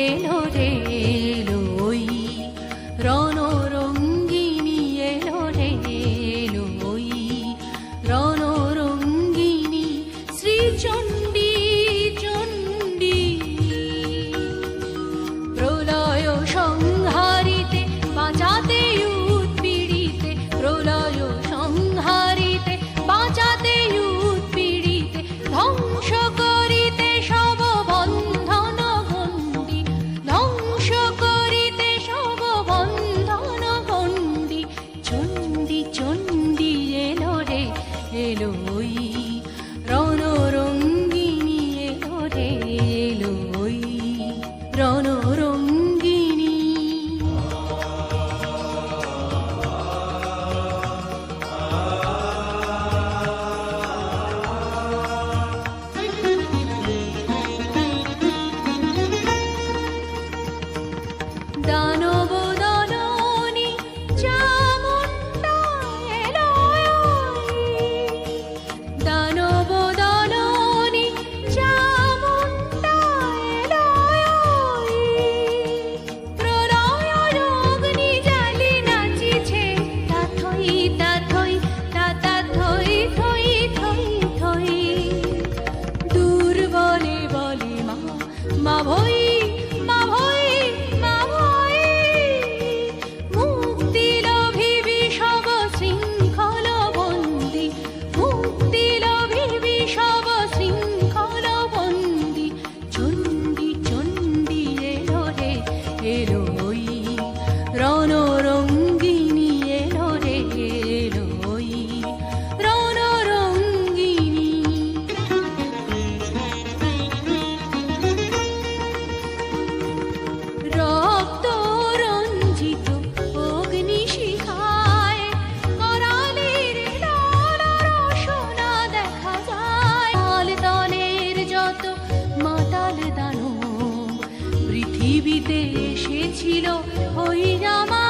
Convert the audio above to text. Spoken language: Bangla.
কেন রে লই রণরঙ্গিনী এলো রে লই রণরঙ্গিনী সৃজন 路。quiero পৃথিবীতে এসেছিল ওই রামা